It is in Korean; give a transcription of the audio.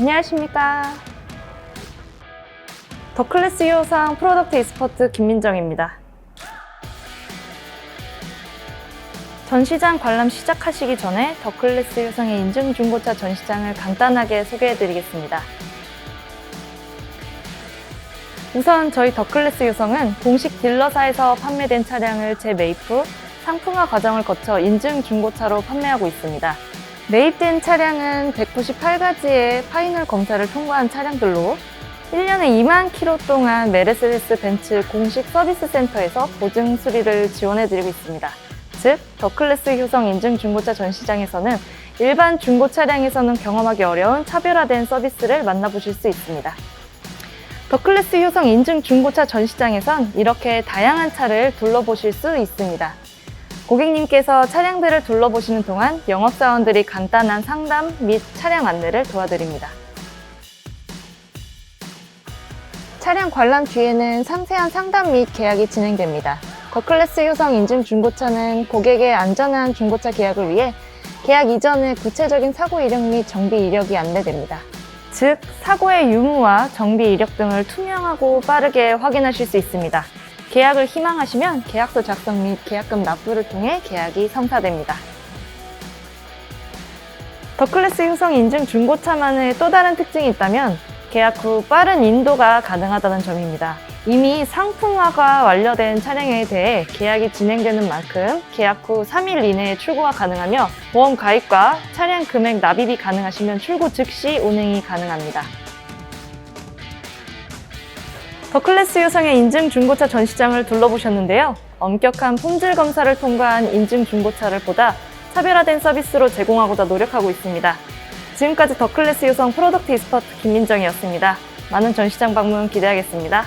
안녕하십니까. 더 클래스 유호상 프로덕트 이스포트 김민정입니다. 전시장 관람 시작하시기 전에 더 클래스 유상의 인증 중고차 전시장을 간단하게 소개해 드리겠습니다. 우선 저희 더클래스 유성은 공식 딜러사에서 판매된 차량을 재매입 후 상품화 과정을 거쳐 인증 중고차로 판매하고 있습니다. 매입된 차량은 198가지의 파이널 검사를 통과한 차량들로 1년에 2만 킬로 동안 메르세데스 벤츠 공식 서비스 센터에서 보증 수리를 지원해드리고 있습니다. 즉, 더클래스 효성 인증 중고차 전시장에서는 일반 중고 차량에서는 경험하기 어려운 차별화된 서비스를 만나보실 수 있습니다. 더클래스 효성 인증 중고차 전시장에선 이렇게 다양한 차를 둘러보실 수 있습니다. 고객님께서 차량들을 둘러보시는 동안 영업사원들이 간단한 상담 및 차량 안내를 도와드립니다. 차량 관람 뒤에는 상세한 상담 및 계약이 진행됩니다. 더클래스 효성 인증 중고차는 고객의 안전한 중고차 계약을 위해 계약 이전의 구체적인 사고 이력 및 정비 이력이 안내됩니다. 즉, 사고의 유무와 정비 이력 등을 투명하고 빠르게 확인하실 수 있습니다. 계약을 희망하시면 계약서 작성 및 계약금 납부를 통해 계약이 성사됩니다. 더클래스 효성 인증 중고차만의 또 다른 특징이 있다면 계약 후 빠른 인도가 가능하다는 점입니다. 이미 상품화가 완료된 차량에 대해 계약이 진행되는 만큼 계약 후 3일 이내에 출고가 가능하며 보험 가입과 차량 금액 납입이 가능하시면 출고 즉시 운행이 가능합니다. 더 클래스 유성의 인증 중고차 전시장을 둘러보셨는데요. 엄격한 품질 검사를 통과한 인증 중고차를 보다 차별화된 서비스로 제공하고자 노력하고 있습니다. 지금까지 더 클래스 유성 프로덕트 이스퍼트 김민정이었습니다. 많은 전시장 방문 기대하겠습니다.